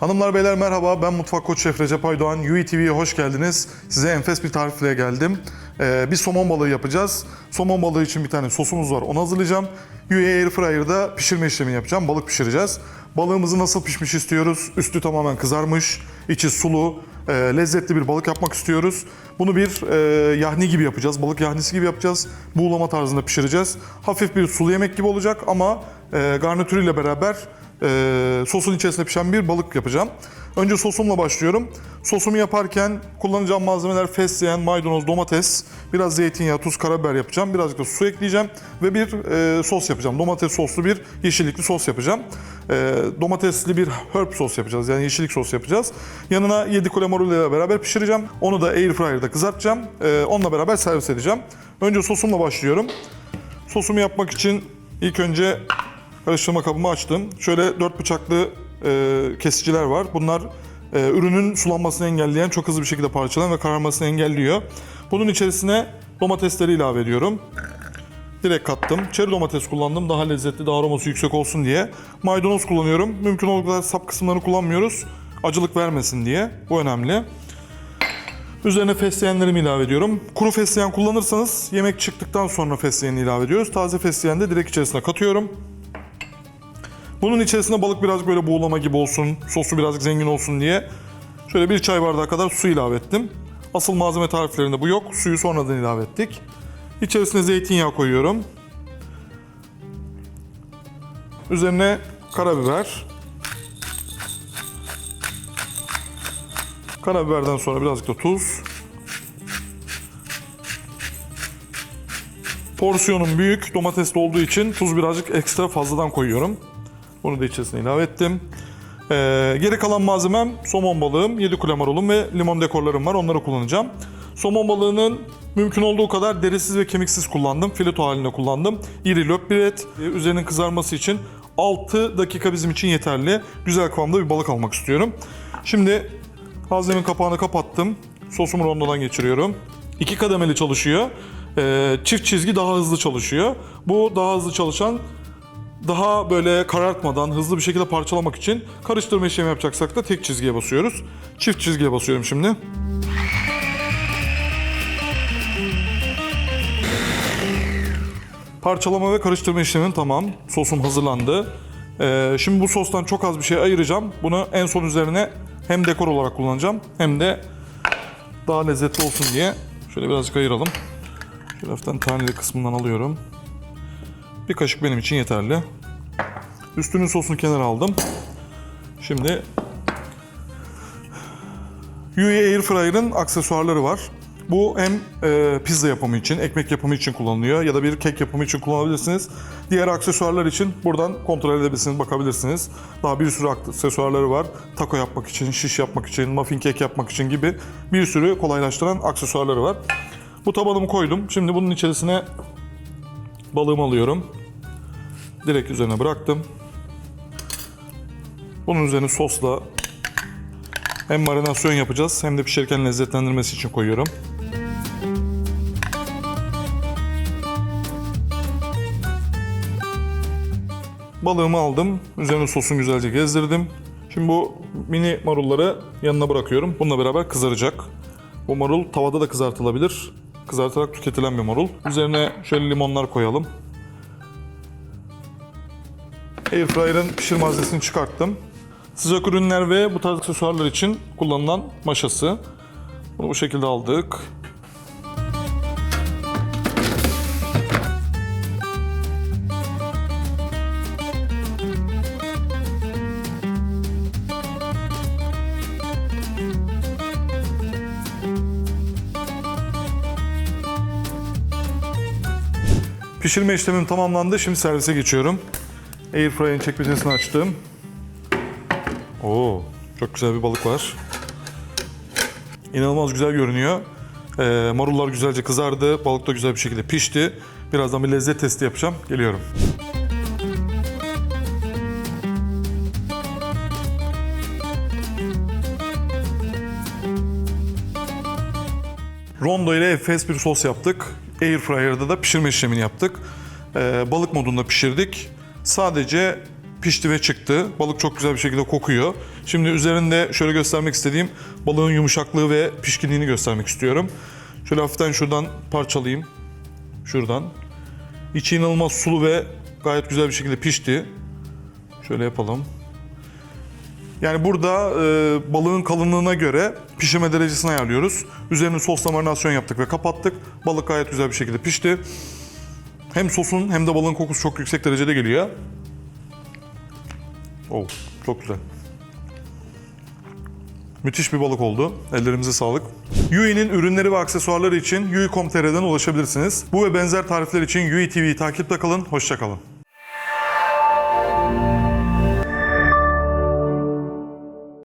Hanımlar beyler merhaba ben Mutfak Koç Şef Recep Aydoğan UETV'ye hoş geldiniz. Size enfes bir tarifle geldim. Ee, bir somon balığı yapacağız. Somon balığı için bir tane sosumuz var onu hazırlayacağım. UE Airfryer'da pişirme işlemi yapacağım. Balık pişireceğiz. Balığımızı nasıl pişmiş istiyoruz? Üstü tamamen kızarmış, içi sulu, e, lezzetli bir balık yapmak istiyoruz. Bunu bir e, yahni gibi yapacağız. Balık yahnisi gibi yapacağız. Buğulama tarzında pişireceğiz. Hafif bir sulu yemek gibi olacak ama e, garnitürüyle beraber e, sosun içerisinde pişen bir balık yapacağım. Önce sosumla başlıyorum. Sosumu yaparken kullanacağım malzemeler fesleğen, maydanoz, domates, biraz zeytinyağı, tuz, karabiber yapacağım. Birazcık da su ekleyeceğim ve bir e, sos yapacağım. Domates soslu bir yeşillikli sos yapacağım. E, domatesli bir herb sos yapacağız. Yani yeşillik sos yapacağız. Yanına 7 kule marul ile beraber pişireceğim. Onu da airfryer'da kızartacağım. E, onunla beraber servis edeceğim. Önce sosumla başlıyorum. Sosumu yapmak için ilk önce karıştırma kabımı açtım. Şöyle dört bıçaklı kesiciler var. Bunlar e, ürünün sulanmasını engelleyen, çok hızlı bir şekilde parçalayan ve kararmasını engelliyor. Bunun içerisine domatesleri ilave ediyorum. Direkt kattım. Çeri domates kullandım. Daha lezzetli, daha aroması yüksek olsun diye. Maydanoz kullanıyorum. Mümkün olduğu kadar sap kısımlarını kullanmıyoruz. Acılık vermesin diye. Bu önemli. Üzerine fesleğenlerimi ilave ediyorum. Kuru fesleğen kullanırsanız yemek çıktıktan sonra fesleğeni ilave ediyoruz. Taze fesleğeni de direkt içerisine katıyorum. Bunun içerisine balık biraz böyle buğulama gibi olsun, sosu birazcık zengin olsun diye şöyle bir çay bardağı kadar su ilave ettim. Asıl malzeme tariflerinde bu yok. Suyu sonradan ilave ettik. İçerisine zeytinyağı koyuyorum. Üzerine karabiber. Karabiberden sonra birazcık da tuz. Porsiyonum büyük, domatesli olduğu için tuz birazcık ekstra fazladan koyuyorum. Bunu da içerisine ilave ettim. Ee, geri kalan malzemem somon balığım, 7 kule marulum ve limon dekorlarım var. Onları kullanacağım. Somon balığının mümkün olduğu kadar derisiz ve kemiksiz kullandım. Fileto halinde kullandım. İri löp bir et. Ee, Üzerinin kızarması için 6 dakika bizim için yeterli. Güzel kıvamda bir balık almak istiyorum. Şimdi haznemin kapağını kapattım. Sosumu rondodan geçiriyorum. İki kademeli çalışıyor. Ee, çift çizgi daha hızlı çalışıyor. Bu daha hızlı çalışan daha böyle karartmadan hızlı bir şekilde parçalamak için karıştırma işlemi yapacaksak da tek çizgiye basıyoruz. Çift çizgiye basıyorum şimdi. Parçalama ve karıştırma işlemim tamam. Sosum hazırlandı. Ee, şimdi bu sostan çok az bir şey ayıracağım. Bunu en son üzerine hem dekor olarak kullanacağım hem de daha lezzetli olsun diye şöyle birazcık ayıralım. Şöyle hafiften taneli kısmından alıyorum. Bir kaşık benim için yeterli. Üstünün sosunu kenara aldım. Şimdi UE Airfryer'ın aksesuarları var. Bu hem e, pizza yapımı için, ekmek yapımı için kullanılıyor ya da bir kek yapımı için kullanabilirsiniz. Diğer aksesuarlar için buradan kontrol edebilirsiniz, bakabilirsiniz. Daha bir sürü aksesuarları var. Taco yapmak için, şiş yapmak için, muffin kek yapmak için gibi bir sürü kolaylaştıran aksesuarları var. Bu tabanımı koydum. Şimdi bunun içerisine balığımı alıyorum. Direkt üzerine bıraktım. Bunun üzerine sosla hem marinasyon yapacağız hem de pişirirken lezzetlendirmesi için koyuyorum. Balığımı aldım. Üzerine sosunu güzelce gezdirdim. Şimdi bu mini marulları yanına bırakıyorum. Bununla beraber kızaracak. Bu marul tavada da kızartılabilir. Kızartarak tüketilen bir marul. Üzerine şöyle limonlar koyalım. Airfryer'ın pişir malzemesini çıkarttım. Sıcak ürünler ve bu tarz aksesuarlar için kullanılan maşası. Bunu bu şekilde aldık. Pişirme işlemim tamamlandı. Şimdi servise geçiyorum. Airfryer'in çekmecesini açtım. Oo, çok güzel bir balık var. İnanılmaz güzel görünüyor. Ee, marullar güzelce kızardı. Balık da güzel bir şekilde pişti. Birazdan bir lezzet testi yapacağım. Geliyorum. Rondo ile enfes bir sos yaptık. Airfryer'da da pişirme işlemini yaptık. Ee, balık modunda pişirdik. Sadece pişti ve çıktı. Balık çok güzel bir şekilde kokuyor. Şimdi üzerinde şöyle göstermek istediğim balığın yumuşaklığı ve pişkinliğini göstermek istiyorum. Şöyle hafiften şuradan parçalayayım. Şuradan. İçi inanılmaz sulu ve gayet güzel bir şekilde pişti. Şöyle yapalım. Yani burada e, balığın kalınlığına göre pişirme derecesini ayarlıyoruz. Üzerine sosla marinasyon yaptık ve kapattık. Balık gayet güzel bir şekilde pişti. Hem sosun hem de balığın kokusu çok yüksek derecede geliyor. Oh, çok güzel. Müthiş bir balık oldu. Ellerimize sağlık. Yui'nin ürünleri ve aksesuarları için yui.com.tr'den ulaşabilirsiniz. Bu ve benzer tarifler için Yui TV'yi takipte kalın. Hoşçakalın.